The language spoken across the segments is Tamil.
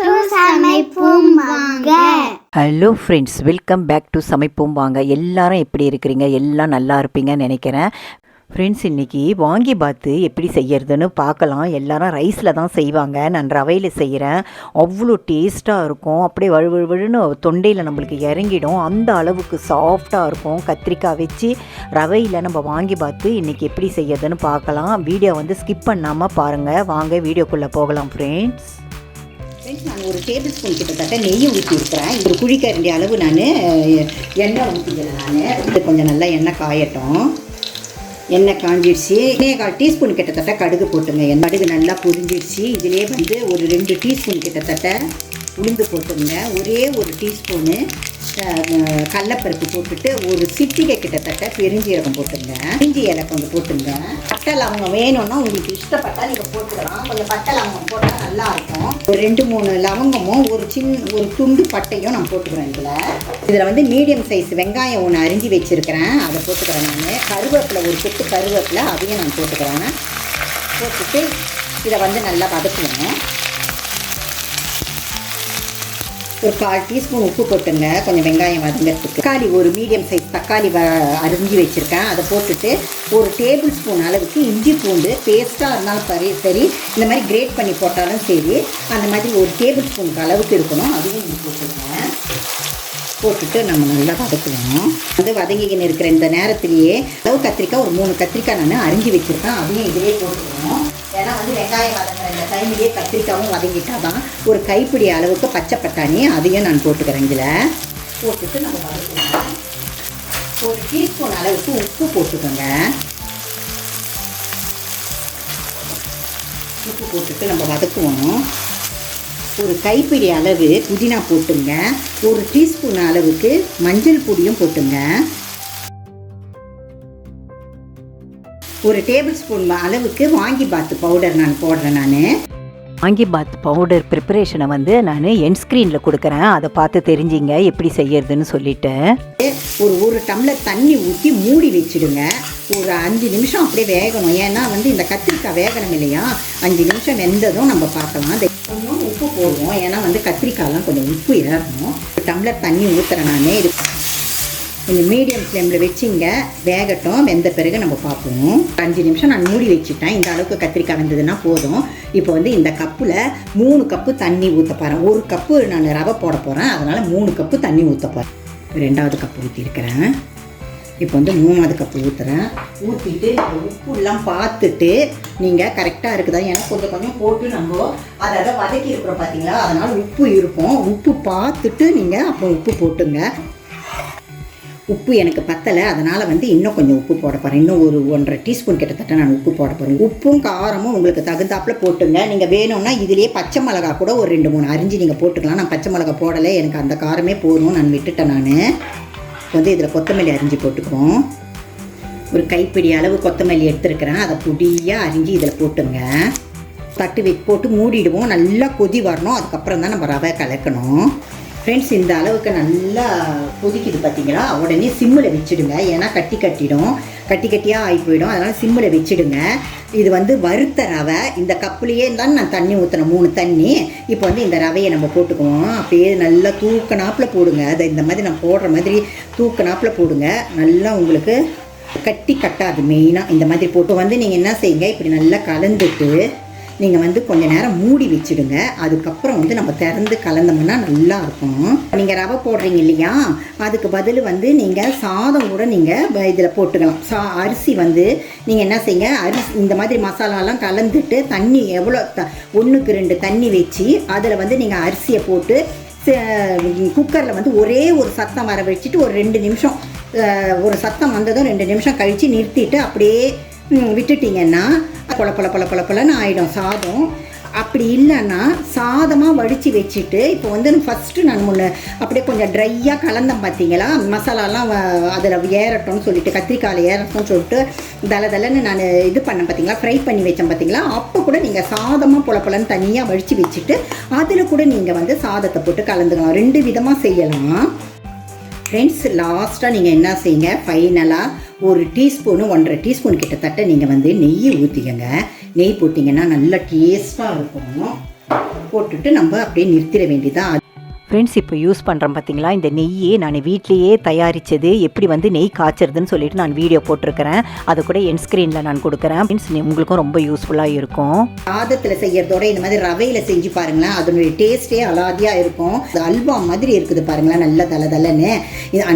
சமைப்போம் வாங்க. Hello friends welcome back to சமைப்போம் வாங்க. எல்லாரும் எப்படி இருக்கிறீங்க? எல்லாம் நல்லா இருப்பீங்கன்னு நினைக்கிறேன். ஃப்ரெண்ட்ஸ் இன்றைக்கி வாங்கி பார்த்து எப்படி செய்யறதுன்னு பார்க்கலாம். எல்லாரும் ரைஸில் தான் செய்வாங்க. நான் ரவையில் செய்கிறேன் அவ்வளோ டேஸ்ட்டாக இருக்கும். அப்படியே வழுவழுன்னு தொண்டையில் நம்மளுக்கு இறங்கிடும். அந்த அளவுக்கு சாஃப்டாக இருக்கும். கத்திரிக்காய் வச்சு ரவையில் நம்ம வாங்கி பார்த்து இன்றைக்கி எப்படி செய்யறதுன்னு பார்க்கலாம். வீடியோ வந்து ஸ்கிப் பண்ணாமல் பாருங்கள் வாங்க வீடியோக்குள்ளே போகலாம் ஃப்ரெண்ட்ஸ் ஃப்ரெண்ட்ஸ் நான் ஒரு டேபிள் ஸ்பூன் கிட்டத்தட்ட நெய் ஊற்றிருக்கிறேன் ஒரு குழிக்கரண்டி அளவு நான் எண்ணெய் ஊற்றிக்கிறேன் நான். இது கொஞ்சம் நல்லா எண்ணெய் காயட்டும். எண்ணெய் காஞ்சிடுச்சு எண்ணெய் கால் டீஸ்பூன் கிட்டத்தட்ட கடுகு போட்டுங்க. என் கடுகு நல்லா பொரிஞ்சிடுச்சு இதிலே வந்து ஒரு ரெண்டு டீஸ்பூன் கிட்டத்தட்ட உளுந்து போட்டுங்க ஒரே ஒரு டீஸ்பூனு கடலப்பருப்பு போட்டுட்டு ஒரு சிட்டிகை கிட்டத்தட்ட பெருஞ்சீரகம் போட்டுங்க இஞ்சி இலை கொஞ்சம் போட்டுங்க பட்டை லவங்கம் வேணும்னா உங்களுக்கு இஷ்டப்பட்டால் நீங்கள் போட்டுக்கலாம். கொஞ்சம் பட்டை லவங்கம் போட்டு ஒரு ரெண்டு மூணு லவங்கமும் ஒரு சின்ன ஒரு துண்டு பட்டையும் நான் போட்டுக்கிறேன் இதில். இதில் வந்து மீடியம் சைஸ் வெங்காயம் ஒன்று அரிஞ்சு வச்சுருக்கிறேன். அதை போட்டுக்கிறேன் நான். கருவேப்பிலை ஒரு கொத்து கருவேப்பிலை அதையும் நான் போட்டுக்கிறேன். போட்டுட்டு இதை வந்து நல்லா வதக்குவேன் ஒரு கால் டீஸ்பூன் உப்பு போட்டுங்க. கொஞ்சம் வெங்காயம் வதங்கிறதுக்கு. தக்காளி ஒரு மீடியம் சைஸ் தக்காளி வ அரிஞ்சு வச்சுருக்கேன். அதை போட்டுட்டு ஒரு டேபிள் ஸ்பூன் அளவுக்கு இஞ்சி பூண்டு பேஸ்ட்டாக இருந்தாலும் சரி சரி இந்த மாதிரி கிரேட் பண்ணி போட்டாலும் சரி அந்த மாதிரி ஒரு டேபிள் ஸ்பூனுக்கு அளவுக்கு இருக்கணும். அதையும் இங்கே போட்டுருக்கேன். போட்டுட்டு நம்ம நல்லா வதக்குவோம் வந்து வதங்கிக்கின்னு இருக்கிற இந்த நேரத்திலேயே அளவு கத்திரிக்காய் ஒரு மூணு கத்திரிக்காய் நான் அரிஞ்சு வச்சுருக்கேன். அதையும் இதிலே போட்டுக்கணும். ஏன்னா வந்து வெங்காயம் வதங்குற இந்த டைம்லேயே கத்திரிக்காவும் வதங்கிட்டா தான் ஒரு கைப்பிடி அளவுக்கு பச்சை பட்டாணி அதையும் நான் போட்டுக்கிறேன் இதில். போட்டுட்டு நம்ம வதக்குவோம். ஒரு டீஸ்பூன் அளவுக்கு உப்பு போட்டுக்கோங்க. உப்பு போட்டுட்டு நம்ம வதக்குவோம். ஒரு கைப்பிடி அளவு புதினா போட்டுங்க. ஒரு டீஸ்பூன் அளவுக்கு மஞ்சள் பொடியும் போட்டுங்க. ஒரு டேபிள் ஸ்பூன் அளவுக்கு வாங்கி பாத்து பவுடர் நான் போடுறேன் நான். வாங்கி பாத் பவுடர் ப்ரிப்பரேஷனை வந்து நான் என் ஸ்க்ரீனில் கொடுக்குறேன். அதை பார்த்து தெரிஞ்சிங்க எப்படி செய்யறதுன்னு சொல்லிட்டு. ஒரு ஒரு டம்ளர் தண்ணி ஊற்றி மூடி வச்சிடுங்க. ஒரு அஞ்சு நிமிஷம் அப்படியே வேகணும். ஏன்னா வந்து இந்த கத்திரிக்காய் வேகணும் இல்லையா? அஞ்சு நிமிஷம் வெந்ததும் நம்ம பார்க்கலாம். கொஞ்சம் உப்பு போடுவோம். ஏன்னா வந்து கத்திரிக்காயெலாம் கொஞ்சம் உப்பு ஏறணும் ஒரு டம்ளர் தண்ணி ஊற்றுறேன் நான். இது கொஞ்சம் மீடியம் ஃப்ளேமில் வச்சுங்க. வேகட்டும். வெந்த பிறகு நம்ம பார்ப்போம். அஞ்சு நிமிஷம் நான் மூடி வச்சுட்டேன். இந்த அளவுக்கு கத்திரிக்காய் வெந்ததுன்னா போதும். இப்போ வந்து இந்த கப்பில் மூணு கப்பு தண்ணி ஊற்ற போகிறேன் ஒரு கப்பு நான் ரவை போட போகிறேன் அதனால் மூணு கப்பு தண்ணி ஊற்ற போகிறேன் ரெண்டாவது கப்பு ஊற்றிருக்கிறேன் இப்போ வந்து மூணாவது கப்பு ஊற்றுறேன் ஊற்றிட்டு உப்புலாம் பார்த்துட்டு நீங்கள் கரெக்டாக இருக்குதா? ஏன்னா கொஞ்சம் கொஞ்சம் போட்டு நம்ம அதை அதை வதக்கி இருக்கிறோம் பார்த்தீங்களா அதனால் உப்பு இருக்கும். உப்பு பார்த்துட்டு நீங்கள் அப்புறம் உப்பு போட்டுங்க. உப்பு எனக்கு பத்தலை அதனால் வந்து இன்னும் கொஞ்சம் உப்பு போட போகிறேன் இன்னும் ஒரு ஒன்றரை டீஸ்பூன் கிட்டத்தட்ட நான் உப்பு போட போகிறேன் உப்பும் காரமும் உங்களுக்கு தகுந்தாப்பில் போட்டுங்க. நீங்கள் வேணும்னா இதுலேயே பச்சை மிளகா கூட ஒரு ரெண்டு மூணு அரிஞ்சு நீங்கள் போட்டுக்கலாம். நான் பச்சை மிளகா போடலை எனக்கு அந்த காரமே போதும் நான் விட்டுட்டேன் நான். வந்து இதில் கொத்தமல்லி அரிஞ்சு போட்டுக்குவோம். ஒரு கைப்பிடி அளவு கொத்தமல்லி எடுத்துருக்கிறேன். அதை பொடியாக அரிஞ்சு இதில் போட்டுங்க. தட்டு வை போட்டு மூடிடுவோம். நல்லா கொதி வரணும். அதுக்கப்புறம் தான் நம்ம ரவை கலக்கணும். ஃப்ரெண்ட்ஸ் இந்த அளவுக்கு நல்லா கொதிக்குது பார்த்தீங்களா உடனே சிம்மில் வச்சுடுங்க. ஏன்னா கட்டி கட்டிடும். கட்டி கட்டியாக ஆகி போயிடும் அதனால் சிம்மில் வச்சுடுங்க. இது வந்து வறுத்த ரவை. இந்த கப்புலேயே தான் நான் தண்ணி ஊற்றுனேன் மூணு தண்ணி. இப்போ வந்து இந்த ரவையை நம்ம போட்டுக்குவோம். அப்படியே நல்லா தூக்கனாப்பில் போடுங்க. அதை இந்த மாதிரி நான் போடுற மாதிரி தூக்கனாப்பில் போடுங்க. நல்லா உங்களுக்கு கட்டி கட்டாது. மெயினாக இந்த மாதிரி போட்டு. வந்து நீங்கள் என்ன செய்யுங்க? இப்படி நல்லா கலந்துட்டு நீங்கள் வந்து கொஞ்ச நேரம் மூடி வச்சுடுங்க. அதுக்கப்புறம் வந்து நம்ம திறந்து கலந்தோம்னா நல்லா இருக்கும். நீங்கள் ரவை போடுறீங்க இல்லையா? அதுக்கு பதில் வந்து நீங்கள் சாதம் கூட நீங்கள் இதில் போட்டுக்கலாம். சா அரிசி வந்து நீங்கள் என்ன செய்யுங்க? அரிசி இந்த மாதிரி மசாலாலாம் கலந்துட்டு தண்ணி எவ்வளோ த ஒன்றுக்கு ரெண்டு தண்ணி வச்சு அதில் வந்து நீங்கள் அரிசியை போட்டு குக்கரில் வந்து ஒரே ஒரு சத்தம் வர வச்சுட்டு ஒரு ரெண்டு நிமிஷம் ஒரு சத்தம் வந்ததும் ரெண்டு நிமிஷம் கழித்து நிறுத்திட்டு அப்படியே விட்டுட்டிங்கன்னா பொல பொல பொல பொல பொலன்னு ஆகிடும் சாதம். அப்படி இல்லைன்னா சாதமாக வடித்து வச்சுட்டு இப்போ வந்து ஃபஸ்ட்டு நான் முன்ன அப்படியே கொஞ்சம் ட்ரையாக கலந்தேன் பார்த்தீங்களா? மசாலாலாம் அதில் ஏறட்டும்னு சொல்லிட்டு கத்திரிக்காயில் ஏறட்டும்னு சொல்லிட்டு தல தலன்னு நான் இது பண்ணேன் பார்த்தீங்களா? ஃப்ரை பண்ணி வச்சேன் பார்த்தீங்களா? அப்போ கூட நீங்கள் சாதமாக பொல பொலன்னு தனியாக வடித்து வச்சுட்டு அதில் கூட நீங்கள் வந்து சாதத்தை போட்டு கலந்துக்கலாம். ரெண்டு விதமாக செய்யலாம். ஃப்ரெண்ட்ஸ் லாஸ்ட்டாக நீங்கள் என்ன செய்யுங்க? ஃபைனலாக ஒரு டீஸ்பூனு ஒன்றரை டீஸ்பூன் கிட்டத்தட்ட நீங்கள் வந்து நெய் ஊற்றிக்கங்க நெய் போட்டிங்கன்னா நல்லா டேஸ்ட்டாக இருக்கும். போட்டுட்டு நம்ம அப்படியே நிறுத்திட வேண்டியதான் ஃப்ரெண்ட்ஸ் இப்போ யூஸ் பண்ணுறேன் பார்த்தீங்களா இந்த நெய்யே நான் வீட்லேயே தயாரித்தது எப்படி வந்து நெய் காய்ச்சறதுன்னு சொல்லிட்டு நான் வீடியோ போட்டிருக்கிறேன். அதை கூட என் ஸ்க்ரீனில் நான் கொடுக்குறேன். ஃப்ரெண்ட்ஸ் உங்களுக்கும் ரொம்ப யூஸ்ஃபுல்லாக இருக்கும். சாதத்தில் செய்யறதோட இந்த மாதிரி ரவையில் செஞ்சு பாருங்களேன். அதனுடைய டேஸ்ட்டே அலாதியாக இருக்கும். அல்வா மாதிரி இருக்குது பாருங்களேன். நல்ல தலை தலைன்னு.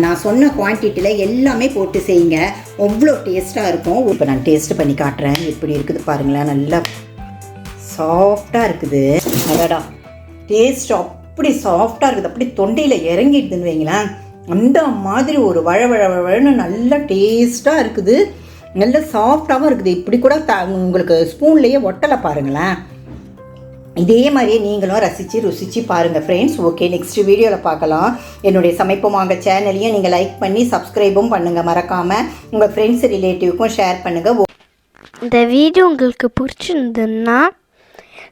நான் சொன்ன குவான்டிட்டியில் எல்லாமே போட்டு செய்யுங்க. அவ்வளோ டேஸ்ட்டாக இருக்கும். இப்போ நான் டேஸ்ட் பண்ணி காட்டுறேன். எப்படி இருக்குது பாருங்களேன். நல்லா சாஃப்டாக இருக்குது. அடடா. டேஸ்ட் ஆஃப் அப்படி சாஃப்டாக இருக்குது. அப்படி தொண்டையில் இறங்கிடுதுன்னு வைங்களேன். அந்த மாதிரி ஒரு வழ நல்லா வழன்னு டேஸ்ட்டாக இருக்குது. நல்ல சாஃப்டாகவும் இருக்குது. இப்படி கூட த உங்களுக்கு ஸ்பூன்லேயே ஒட்டலை பாருங்களேன். இதே மாதிரியே நீங்களும் ரசித்து ருசித்து பாருங்கள் ஃப்ரெண்ட்ஸ் ஓகே நெக்ஸ்ட் வீடியோவில் பார்க்கலாம். என்னுடைய சமைப்பு வாங்க சேனலையும் நீங்கள் லைக் பண்ணி சப்ஸ்கிரைபும் பண்ணுங்கள் மறக்காமல் உங்கள் ஃப்ரெண்ட்ஸ் ரிலேட்டிவ்க்கும் ஷேர் பண்ணுங்கள் இந்த வீடியோ உங்களுக்கு பிடிச்சிருந்ததுன்னா